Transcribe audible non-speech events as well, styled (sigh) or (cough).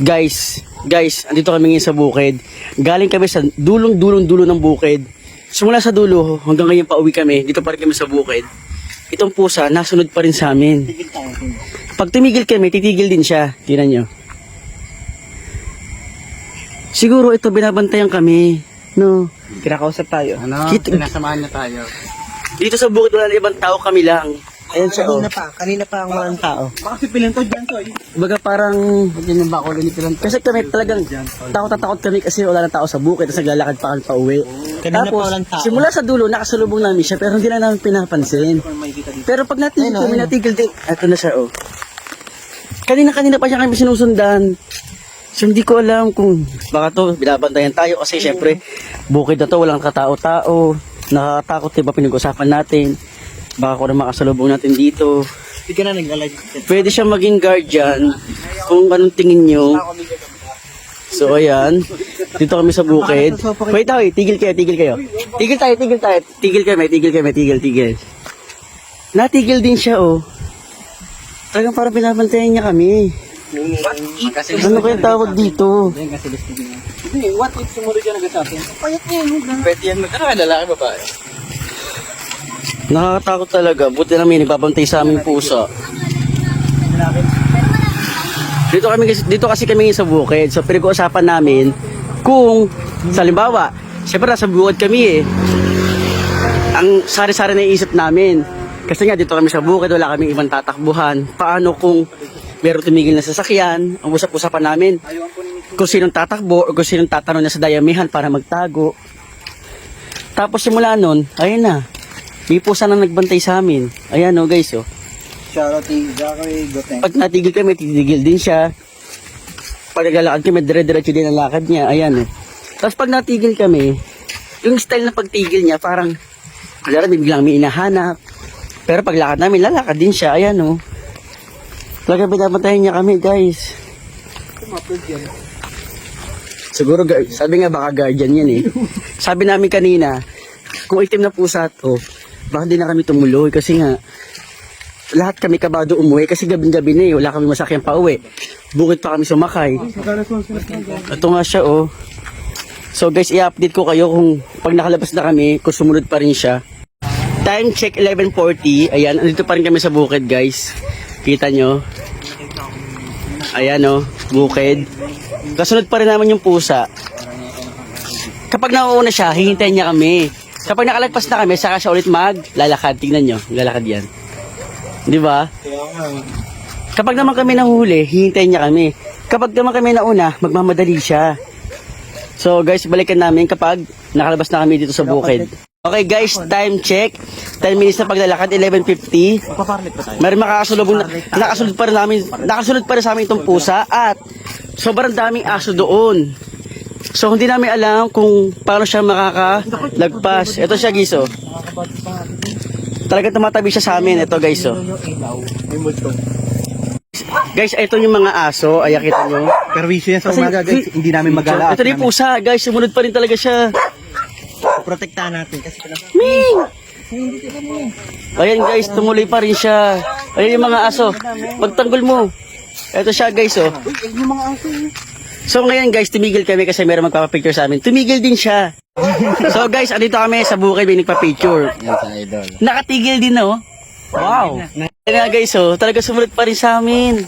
Guys, guys, andito kami ngayon sa bukid. Galing kami sa dulong-dulong-dulo ng bukid. Simula sa dulo, hanggang ngayon pauwi kami. Dito pa rin kami sa bukid. Itong pusa, nasunod pa rin sa amin. Pag tumigil kami, titigil din siya. Tingnan nyo. Siguro ito, binabantayan kami. No. Kinakausap tayo. Ano? Kit- Sinasamahan niya tayo. Dito sa bukid, wala na ibang tao kami lang. Ayan siya, oh. Kanina pa, kanina pa ang mga tao. Baka si Pilanto dyan to. Baga parang Hindi na ba ako ganito lang? Kasi kami talagang takot na takot kami kasi wala na tao sa bukid tapos naglalakad pa kami pa uwi. Kanina Tapos, pa walang tao. simula sa dulo, nakasalubong namin siya pero hindi na namin pinapansin. Pero pag natigil Ayun, kami, natigil din. Ito na siya, oh. Kanina-kanina pa siya kami sinusundan. So, hindi ko alam kung baka to, binabantayan tayo kasi syempre, bukid na to, walang katao-tao. Nakakatakot, diba, pinag-usapan natin. Baka kung na makasalubong natin dito. Hindi ka na naglalag. Pwede siya maging guardian kung anong tingin nyo. So, ayan. Dito kami sa bukid. Wait, tayo. Tigil kayo, tigil kayo. Tigil tayo, tigil tayo. Tigil kayo, may tigil kayo, may tigil, tigil. Natigil din siya, oh. Talagang parang binabantayan niya kami. Ano kaya tawag dito? Yan kasi gusto niya. Hindi, what if sumunod ka nag-usapin? Payat niya, no? Pwede yan. Ano ka, lalaki babae? Nakakatakot talaga. Buti na may nagbabantay sa aming pusa. Dito kami dito kasi kami sa bukid. So pinag-uusapan namin kung sa limbawa, syempre nasa bukid kami eh. Ang sari-sari na iisip namin. Kasi nga dito kami sa bukid, wala kaming ibang tatakbuhan. Paano kung meron tumigil na sasakyan, ang usap-usapan namin kung sinong tatakbo o kung sinong tatanong na sa dayamihan para magtago. Tapos simula nun, ayun na. May pusa na nagbantay sa amin. Ayan o guys oh. Shoutout kay Goteng. Pag natigil kami, titigil din siya. Pag naglalakad kami, dire-diretso din ang lakad niya. Ayan eh. Tapos pag natigil kami, yung style na pagtigil niya, parang, kaya biglang may inahanap. Pero pag lakad namin, lalakad din siya. Ayan oh. Talaga binabantayan niya kami, guys. Siguro, gu- sabi nga baka guardian yan eh. (laughs) sabi namin kanina, kung itim na pusa to, baka di na kami tumuloy kasi nga, lahat kami kabado umuwi kasi gabing-gabi na eh. Wala kami masakyan pa uwi. Bukit pa kami sumakay. Ito nga siya oh. So guys, i-update ko kayo kung pag nakalabas na kami, kung sumunod pa rin siya. Time check 11.40. Ayan, andito pa rin kami sa bukid guys. Kita nyo. Ayan oh, bukid. Kasunod pa rin naman yung pusa. Kapag nauuna siya, hihintayin niya kami. Kapag nakalagpas na kami, saka siya ulit maglalakad. Tingnan nyo, lalakad yan. Di ba? Kapag naman kami nahuli, hihintayin niya kami. Kapag naman kami nauna, magmamadali siya. So guys, balikan namin kapag nakalabas na kami dito sa bukid. Okay guys, time check. 10 minutes na paglalakad, 11.50. Paparlit pa tayo. Meron makakasulubong na, nakasunod pa rin namin, nakasunod pa rin sa amin itong pusa at sobrang daming aso doon. So hindi namin alam kung paano siya makakalagpas. Ito siya giso. Talaga tumatabi siya sa amin. Ito guys oh. Guys, ito yung mga aso. Ay, kita nyo. Perwisyo yan sa umaga guys, hindi namin magala. Ito yung pusa. Guys, sumunod pa rin talaga siya. Protektahan natin kasi pala. Ming! Ayan guys, tumuloy pa rin siya. Ayan yung mga aso. Pagtanggol mo. Ito siya guys oh. Yung mga aso eh. So ngayon guys, tumigil kami kasi meron magpapapicture sa amin. Tumigil din siya. (laughs) So guys, andito kami sa bukid may nagpa-picture. Yan sa idol. Nakatigil din oh. Wow. Ayan nga guys oh, talaga sumunod pa rin sa amin.